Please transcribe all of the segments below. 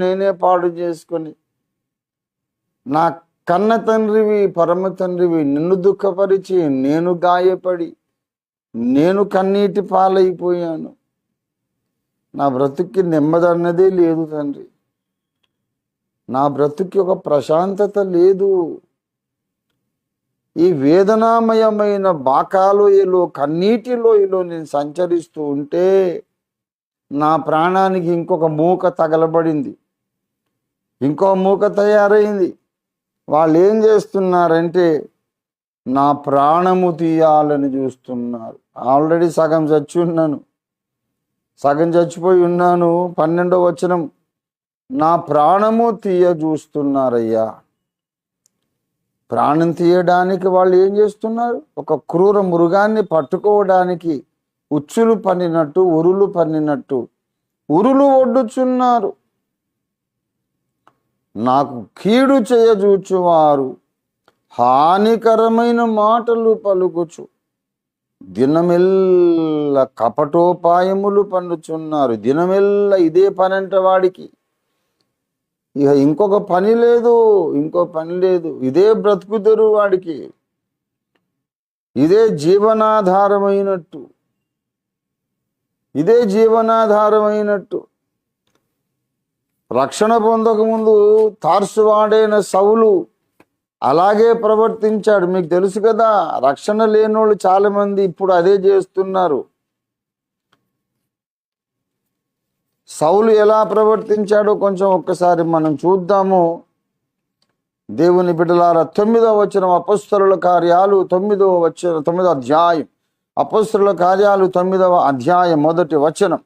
నేనే పాడు చేసుకొని నా కన్న తండ్రివి పరమ తండ్రివి నిన్ను దుఃఖపరిచి నేను గాయపడి నేను కన్నీటి పాలైపోయాను. నా బ్రతుక్కి నెమ్మదన్నదే లేదు తండ్రి. నా బ్రతుక్కి ఒక ప్రశాంతత లేదు. ఈ వేదనామయమైన బాకాలోయలో కన్నీటి లోయలో నేను సంచరిస్తూ ఉంటే నా ప్రాణానికి ఇంకొక మూక తగలబడింది. ఇంకో మూక తయారైంది. వాళ్ళు ఏం చేస్తున్నారంటే నా ప్రాణము తీయాలని చూస్తున్నారు. ఆల్రెడీ సగం చచ్చి ఉన్నాను. సగం చచ్చిపోయి ఉన్నాను. పన్నెండో వచనం. నా ప్రాణము తీయ చూస్తున్నారయ్యా. ప్రాణం తీయడానికి వాళ్ళు ఏం చేస్తున్నారు? ఒక క్రూర మృగాన్ని పట్టుకోవడానికి ఉచ్చులు పన్నినట్టు ఉరులు పన్నినట్టు ఉరులు ఒడ్డుచున్నారు. నాకు కీడు చేయజూచువారు. హానికరమైన మాటలు పలుకుచు. దినమెల్ల కపటోపాయములు పన్నుచున్నారు దినమెల్ల ఇదే పని అంట వాడికి. ఇక ఇంకొక పని లేదు ఇంకో పని లేదు. ఇదే బ్రతుకుదరు వాడికి. ఇదే జీవనాధారమైనట్టు. ఇదే జీవనాధారమైనట్టు. రక్షణ పొందకముందు తార్సువాడైన సౌలు అలాగే ప్రవర్తించాడు. మీకు తెలుసు కదా రక్షణ లేనోళ్ళు చాలామంది ఇప్పుడు అదే చేస్తున్నారు. సౌలు ఎలా ప్రవర్తించాడో కొంచెం ఒక్కసారి మనం చూద్దాము. దేవుని బిడ్డలార తొమ్మిదో వచనం అపస్తుల కార్యాలు తొమ్మిదవ వచ్చిన తొమ్మిదో అధ్యాయం. అపస్తుల కార్యాలు తొమ్మిదవ అధ్యాయం మొదటి వచనం.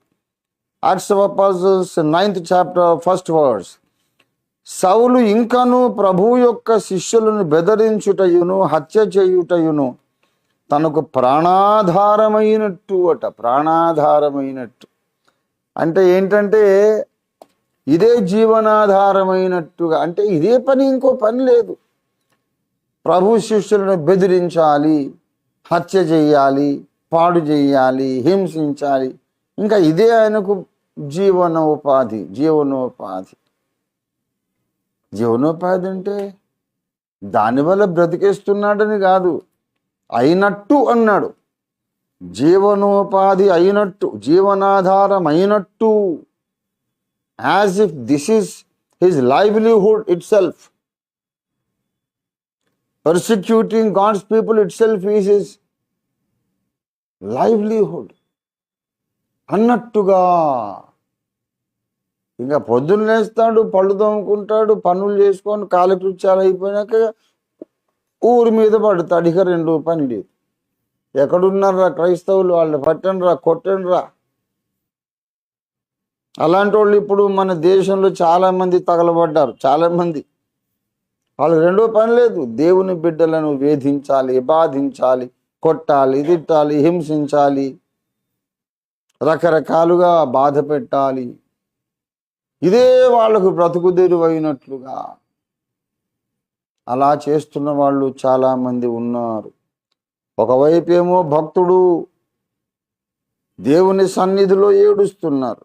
Acts of Apostles ninth chapter first words సౌలు ఇంకను ప్రభు యొక్క శిష్యులను బెదిరించుటయును హత్య చేయుటయును. తనకు ప్రాణాధారమైనట్టు అట ప్రాణాధారమైనట్టు. అంటే ఏంటంటే ఇదే జీవనాధారమైనట్టుగా అంటే ఇదే పని ఇంకో పని లేదు. ప్రభు శిష్యులను బెదిరించాలి హత్య చేయాలి పాడు చేయాలి హింసించాలి. ఇంకా ఇదే ఆయనకు జీవనోపాధి జీవనోపాధి. జీవనోపాధి అంటే దానివల్ల బ్రతికేస్తున్నాడని కాదు అయినట్టు అన్నాడు. జీవనోపాధి అయినట్టు జీవనాధారం అయినట్టు as if this is his livelihood itself persecuting God's people itself is his livelihood అన్నట్టుగా. ఇంకా పొద్దున్న లేస్తాడు పళ్ళు తోముకుంటాడు పనులు చేసుకొని కాలకృత్యాలు అయిపోయినాక ఊరి మీద పడతాడు. ఇక రెండు పని లేదు. ఎక్కడున్నారా క్రైస్తవులు? వాళ్ళు పట్టండిరా కొట్టండిరా. అలాంటి వాళ్ళు ఇప్పుడు మన దేశంలో చాలామంది తగలబడ్డారు. చాలామంది. వాళ్ళు వాళ్ళకి రెండో పని లేదు. దేవుని బిడ్డలను వేధించాలి బాధించాలి కొట్టాలి తిట్టాలి హింసించాలి. రకరకాలుగా బాధ పెట్టాలి. ఇదే వాళ్ళకు బ్రతుకుదెరువైనట్లుగా అలా చేస్తున్న వాళ్ళు చాలామంది ఉన్నారు. ఒకవైపేమో భక్తుడు దేవుని సన్నిధిలో ఏడుస్తున్నారు.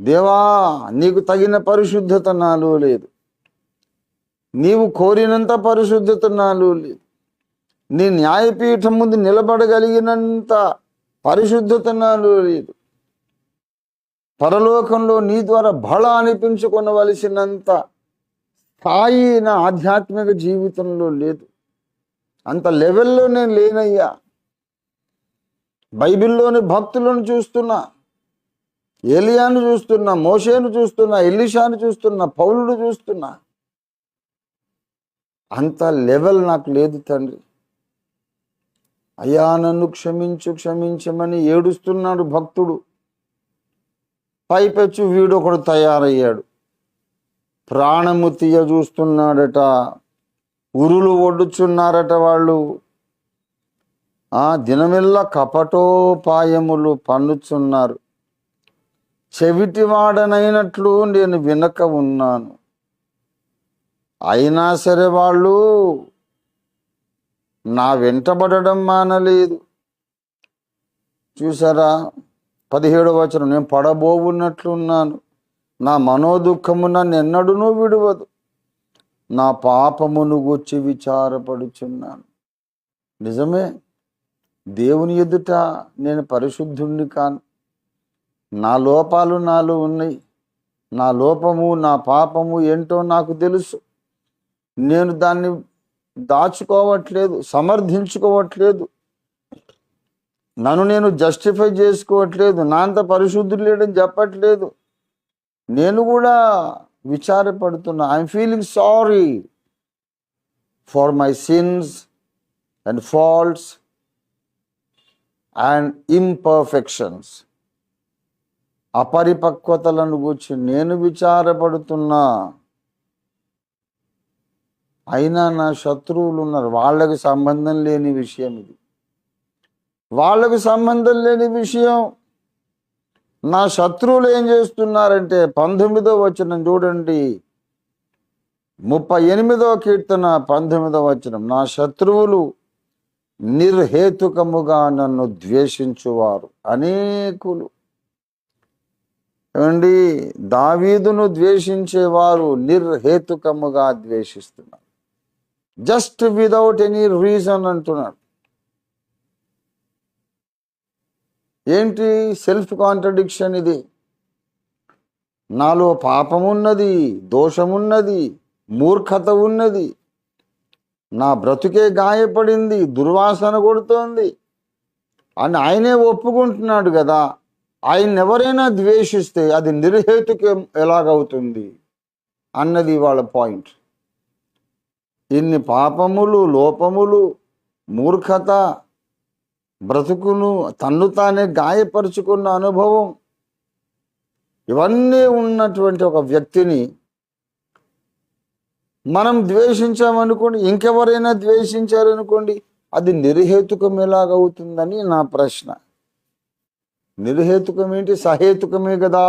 దేవా నీకు తగిన పరిశుద్ధత నాలో లేదు. నీవు కోరినంత పరిశుద్ధత నాలో లేదు. నీ న్యాయపీఠం ముందు నిలబడగలిగినంత పరిశుద్ధతనాలు లేదు. పరలోకంలో నీ ద్వారా బల అనిపించుకొనవలసినంత స్థాయి నా ఆధ్యాత్మిక జీవితంలో లేదు. అంత లెవెల్లో నేను లేనయ్యా. బైబిల్లోని భక్తులను చూస్తున్నా ఏలియాను చూస్తున్నా మోషేను చూస్తున్నా ఎలిషాను చూస్తున్నా పౌలుడు చూస్తున్నా అంత లెవెల్ నాకు లేదు తండ్రి. అయ్యా నన్ను క్షమించు క్షమించమని ఏడుస్తున్నాడు భక్తుడు. పైపెచ్చు వీడు ఒకడు తయారయ్యాడు. ప్రాణము తీయ చూస్తున్నాడట ఉరులు ఒడ్డుచున్నారట వాళ్ళు. ఆ దినమెల్లా కపటోపాయములు పన్నుచున్నారు. చెవిటివాడనైనట్లు నేను వినక ఉన్నాను. అయినా సరే వాళ్ళు నా వెంటబడడం మానలేదు చూసారా? పదిహేడు వచనం నేను పడబోవున్నట్లున్నాను నా మనోదుఖము నన్ను ఎన్నడూనూ విడవదు. నా పాపమును గుచ్చి విచారపడుచున్నాను. నిజమే. దేవుని ఎదుట నేను పరిశుద్ధుణ్ణి కాను. నా లోపాలు నాలో ఉన్నాయి. నా లోపము నా పాపము ఏంటో నాకు తెలుసు. నేను దాన్ని దాచుకోవట్లేదు సమర్థించుకోవట్లేదు. నన్ను నేను జస్టిఫై చేసుకోవట్లేదు నా అంత పరిశుద్ధుడు లేడని చెప్పట్లేదు. నేను కూడా విచారపడుతున్నా. I'm feeling sorry for my sins and faults and imperfections అపరిపక్వతలను గురించి నేను విచారపడుతున్నా. అయినా నా శత్రువులు ఉన్నారు. వాళ్ళకి సంబంధం లేని విషయం ఇది. వాళ్ళకి సంబంధం లేని విషయం. నా శత్రువులు ఏం చేస్తున్నారంటే పంతొమ్మిదో వచనం చూడండి. ముప్పై ఎనిమిదో కీర్తన పంతొమ్మిదో వచనం. నా శత్రువులు నిర్హేతుకముగా నన్ను ద్వేషించువారు. అనేకులు. ఏమండి? దావీదును ద్వేషించేవారు నిర్హేతుకముగా ద్వేషిస్తున్నారు. జస్ట్ విదౌట్ ఎనీ రీజన్ అంటున్నాడు. ఏంటి సెల్ఫ్ కాంట్రడిక్షన్ ఇది? నాలో పాపమున్నది దోషమున్నది మూర్ఖత ఉన్నది నా బ్రతుకే గాయపడింది దుర్వాసన కొడుతోంది. అని ఆయనే ఒప్పుకుంటున్నాడు కదా ఆయన ఎవరైనా ద్వేషిస్తే అది నిర్హేతుకం ఎలాగవుతుంది? అన్నది వాళ్ళ పాయింట్. ఇన్ని పాపములు లోపములు మూర్ఖత బ్రతుకును తన్ను తానే గాయపరుచుకున్న అనుభవం. ఇవన్నీ ఉన్నటువంటి ఒక వ్యక్తిని మనం ద్వేషించామనుకోండి ఇంకెవరైనా ద్వేషించారనుకోండి అది నిర్హేతుకం ఎలాగవుతుందని నా ప్రశ్న. నిర్హేతుకం ఏంటి సహేతుకమే కదా.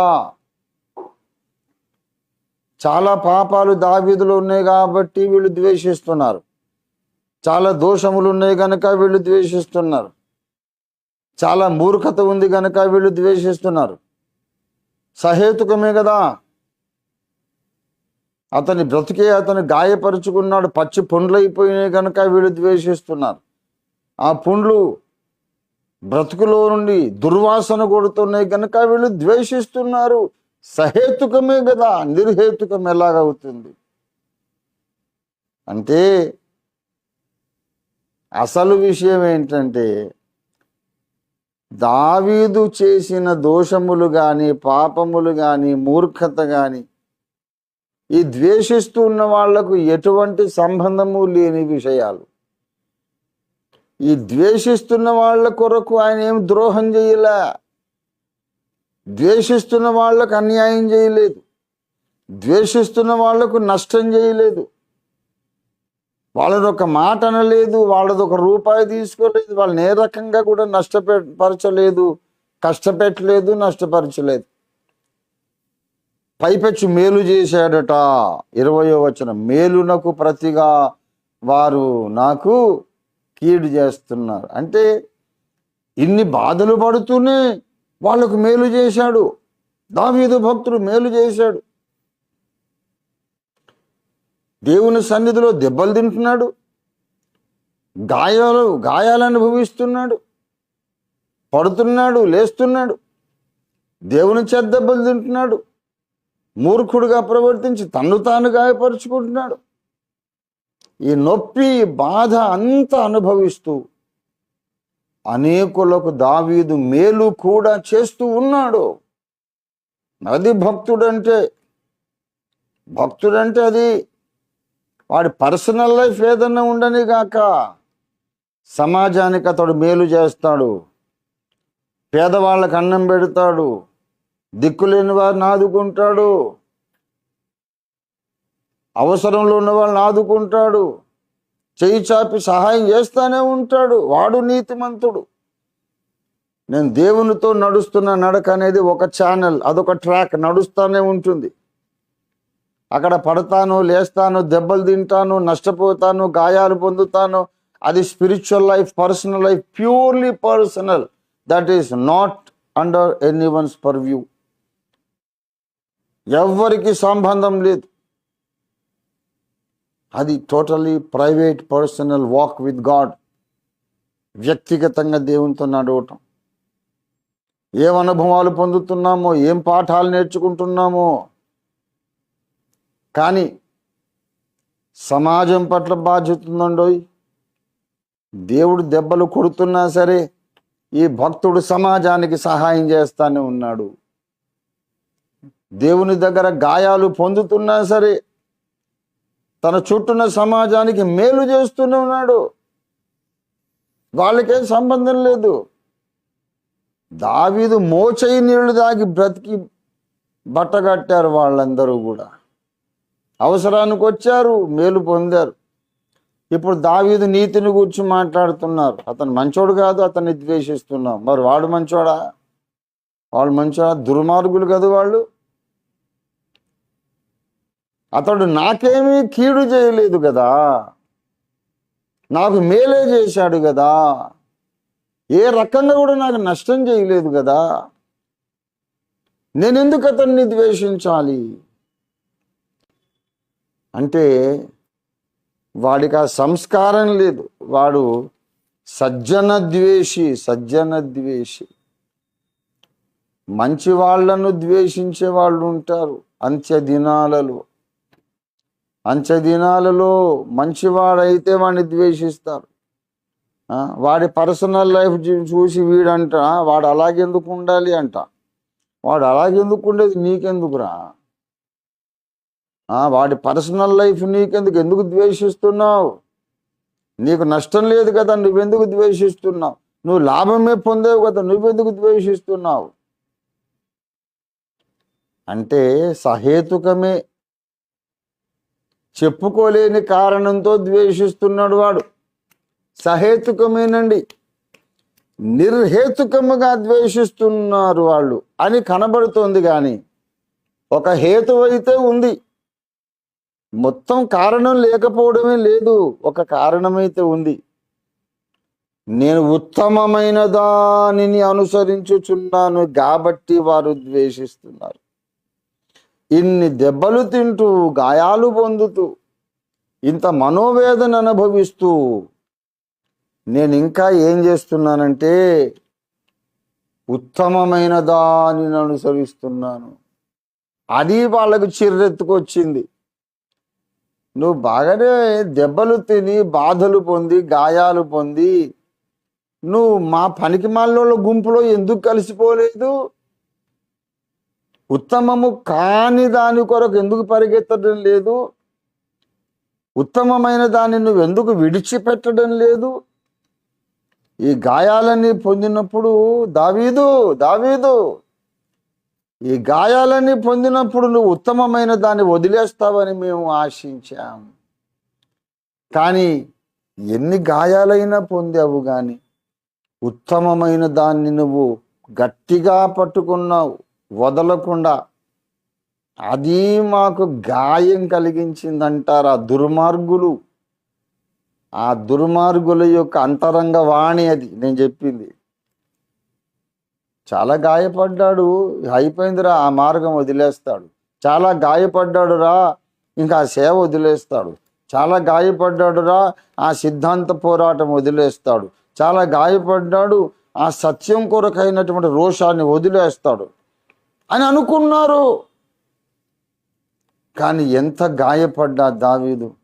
చాలా పాపాలు దావీదులు ఉన్నాయి కాబట్టి వీళ్ళు ద్వేషిస్తున్నారు. చాలా దోషములు ఉన్నాయి కనుక వీళ్ళు ద్వేషిస్తున్నారు. చాలా మూర్ఖత ఉంది కనుక వీళ్ళు ద్వేషిస్తున్నారు. సహేతుకమే కదా. అతని బ్రతికే అతను గాయపరుచుకున్నాడు పచ్చి పుండ్లు అయిపోయినాయి కనుక వీళ్ళు ద్వేషిస్తున్నారు. ఆ పుండ్లు బ్రతుకులో నుండి దుర్వాసన కొడుతున్నాయి కనుక వీళ్ళు ద్వేషిస్తున్నారు. సహేతుకమే కదా నిర్హేతుకం ఎలాగవుతుంది? అంటే అసలు విషయం ఏంటంటే దావీదు చేసిన దోషములు కానీ పాపములు కానీ మూర్ఖత కానీ ఈ ద్వేషిస్తూ ఉన్న వాళ్ళకు ఎటువంటి సంబంధము లేని విషయాలు. ఈ ద్వేషిస్తున్న వాళ్ళ కొరకు ఆయన ఏం ద్రోహం చేయలే? ద్వేషిస్తున్న వాళ్ళకు అన్యాయం చేయలేదు. ద్వేషిస్తున్న వాళ్ళకు నష్టం చేయలేదు. వాళ్ళది ఒక మాట అనలేదు వాళ్ళది ఒక రూపాయి తీసుకోలేదు వాళ్ళని ఏ రకంగా కూడా నష్టపరచలేదు కష్టపెట్టలేదు నష్టపరచలేదు. పైపెచ్చు మేలు చేశాడట ఇరవయో వచ్చిన మేలునకు ప్రతిగా వారు నాకు కీడు చేస్తున్నారు. అంటే ఇన్ని బాధలు పడుతూనే వాళ్ళకు మేలు చేశాడు. దావీదు భక్తుడు మేలు చేశాడు. దేవుని సన్నిధిలో దెబ్బలు తింటున్నాడు. గాయాలు గాయాలు అనుభవిస్తున్నాడు. పడుతున్నాడు లేస్తున్నాడు. దేవుని చేత దెబ్బలు తింటున్నాడు. మూర్ఖుడుగా ప్రవర్తించి తన్ను తాను గాయపరుచుకుంటున్నాడు. ఈ నొప్పి బాధ అంతా అనుభవిస్తూ అనేకులకు దావీదు మేలు కూడా చేస్తూ ఉన్నాడు. అది భక్తుడంటే భక్తుడంటే అది వాడి పర్సనల్ లైఫ్ ఏదన్నా ఉండని గాక సమాజానికి అతడు మేలు చేస్తాడు. పేదవాళ్ళకు అన్నం పెడతాడు. దిక్కులేని వారిని ఆదుకుంటాడు. అవసరంలో ఉన్న వాళ్ళని ఆదుకుంటాడు. చేయి చాపి సహాయం చేస్తానే ఉంటాడు. వాడు నీతిమంతుడు. నేను దేవునితో నడుస్తున్న నడక అనేది ఒక ఛానల్ అదొక ట్రాక్ నడుస్తూనే ఉంటుంది. అక్కడ పడతాను లేస్తాను దెబ్బలు తింటాను నష్టపోతాను గాయాలు పొందుతాను. అది spiritual life personal life purely personal that is not under anyone's purview ఎవ్వరికి సంబంధం లేదు. అది totally private personal walk with God వ్యక్తిగతంగా దేవునితో నడవటం. ఏం అనుభవాలు పొందుతున్నామో ఏం పాఠాలు నేర్చుకుంటున్నామో. కానీ సమాజం పట్ల బాధ్యత ఉందండోయ్. దేవుడు దెబ్బలు కొడుతున్నా సరే ఈ భక్తుడు సమాజానికి సహాయం చేస్తానే ఉన్నాడు. దేవుని దగ్గర గాయాలు పొందుతున్నా సరే తన చుట్టూన్న సమాజానికి మేలు చేస్తూనే ఉన్నాడు. వాళ్ళకేం సంబంధం లేదు. దావీదు మోచయి నీళ్ళు దాగి బ్రతికి బట్టగట్టారు వాళ్ళందరూ కూడా. అవసరానికి వచ్చారు మేలు పొందారు. ఇప్పుడు దావీదు నీతిని గురించి మాట్లాడుతున్నారు. అతను మంచోడు కాదు అతన్ని ద్వేషిస్తున్నాం. మరి వాడు మంచోడా? వాళ్ళు మంచోడా? దుర్మార్గులు కదా వాళ్ళు. అతడు నాకేమీ కీడు చేయలేదు కదా నాకు మేలే చేశాడు కదా ఏ రకంగా కూడా నాకు నష్టం చేయలేదు కదా నేను ఎందుకు అతన్ని ద్వేషించాలి? అంటే వాడికి ఆ సంస్కారం లేదు. వాడు సజ్జన ద్వేషి సజ్జన ద్వేషి. మంచి వాళ్ళను ద్వేషించే వాళ్ళు ఉంటారు. అంత్య దినాలలో అంచె దినాలలో మంచివాడైతే వాడిని ద్వేషిస్తారు. వాడి పర్సనల్ లైఫ్ చూసి వీడంట వాడు అలాగెందుకు ఉండాలి అంట. వాడు అలాగెందుకు ఉండేది నీకెందుకురా? వాడి పర్సనల్ లైఫ్ నీకెందుకు? ఎందుకు ద్వేషిస్తున్నావు? నీకు నష్టం లేదు కదా నువ్వెందుకు ద్వేషిస్తున్నావు? నువ్వు లాభమే పొందేవు కదా నువ్వెందుకు ద్వేషిస్తున్నావు? అంటే సహేతుకమే చెప్పుకోలేని కారణంతో ద్వేషిస్తున్నాడు వాడు. సహేతుకమేనండి. నిర్హేతుకముగా ద్వేషిస్తున్నారు వాళ్ళు అని కనబడుతోంది కానీ ఒక హేతు అయితే ఉంది. మొత్తం కారణం లేకపోవడమే లేదు ఒక కారణమైతే ఉంది. నేను ఉత్తమమైన దానిని అనుసరించుచున్నాను కాబట్టి వారు ద్వేషిస్తున్నారు. ఇన్ని దెబ్బలు తింటూ గాయాలు పొందుతూ ఇంత మనోవేదన అనుభవిస్తూ నేను ఇంకా ఏం చేస్తున్నానంటే ఉత్తమమైన దానిని అనుసరిస్తున్నాను. అది వాళ్ళకు చిర్రెత్తుకొచ్చింది. నువ్వు బాగానే దెబ్బలు తిని బాధలు పొంది గాయాలు పొంది నువ్వు మా పనికి మాలలో గుంపులో ఎందుకు కలిసిపోలేదు? ఉత్తమము కాని దాని కొరకు ఎందుకు పరిగెత్తడం లేదు? ఉత్తమమైన దాన్ని నువ్వు ఎందుకు విడిచిపెట్టడం లేదు? ఈ గాయాలన్నీ పొందినప్పుడు దావీదు దావీదు ఈ గాయాలన్నీ పొందినప్పుడు నువ్వు ఉత్తమమైన దాన్ని వదిలేస్తావని మేము ఆశించాం. కానీ ఎన్ని గాయాలైనా పొందావు కానీ ఉత్తమమైన దాన్ని నువ్వు గట్టిగా పట్టుకున్నావు. వదలకుండా అది మాకు గాయం కలిగించిందంటారు ఆ దుర్మార్గులు. ఆ దుర్మార్గుల యొక్క అంతరంగ వాణి అది నేను చెప్పింది. చాలా గాయపడ్డాడు అయిపోయిందిరా ఆ మార్గం వదిలేస్తాడు. చాలా గాయపడ్డాడురా ఇంకా ఆ సేవ వదిలేస్తాడు. చాలా గాయపడ్డాడురా ఆ సిద్ధాంత పోరాటం వదిలేస్తాడు. చాలా గాయపడ్డాడు ఆ సత్యం కొరకైనటువంటి రోషాన్ని వదిలేస్తాడు. అని అనుకున్నారు. కానీ ఎంత గాయపడ్డా దావీదు?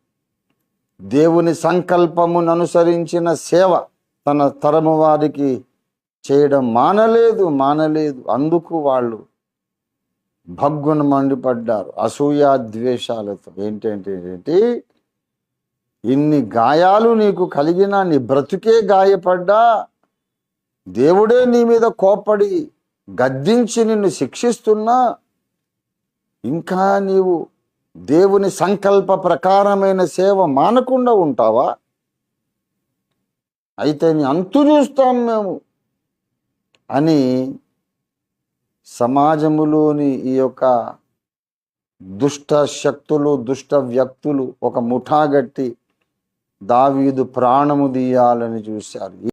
దేవుని సంకల్పమును అనుసరించిన సేవ తన తరము వారికి చేయడం మానలేదు మానలేదు. అందుకు వాళ్ళు భగ్గున మండిపడ్డారు. అసూయ ద్వేషాలతో. ఏంటంటే ఏంటి? ఇన్ని గాయాలు నీకు కలిగినా నీ బ్రతుకే గాయపడ్డా. దేవుడే నీ మీద కోపడి గద్దించి నిన్ను శిక్షిస్తున్నా ఇంకా నీవు దేవుని సంకల్ప ప్రకారమైన సేవ మానకుండా ఉంటావా? అయితే నీ అంతు చూస్తాం మేము అని సమాజములోని ఈ యొక్క దుష్ట శక్తులు దుష్ట వ్యక్తులు ఒక ముఠాగట్టి దావీదు ప్రాణము తీయాలని చూశారు.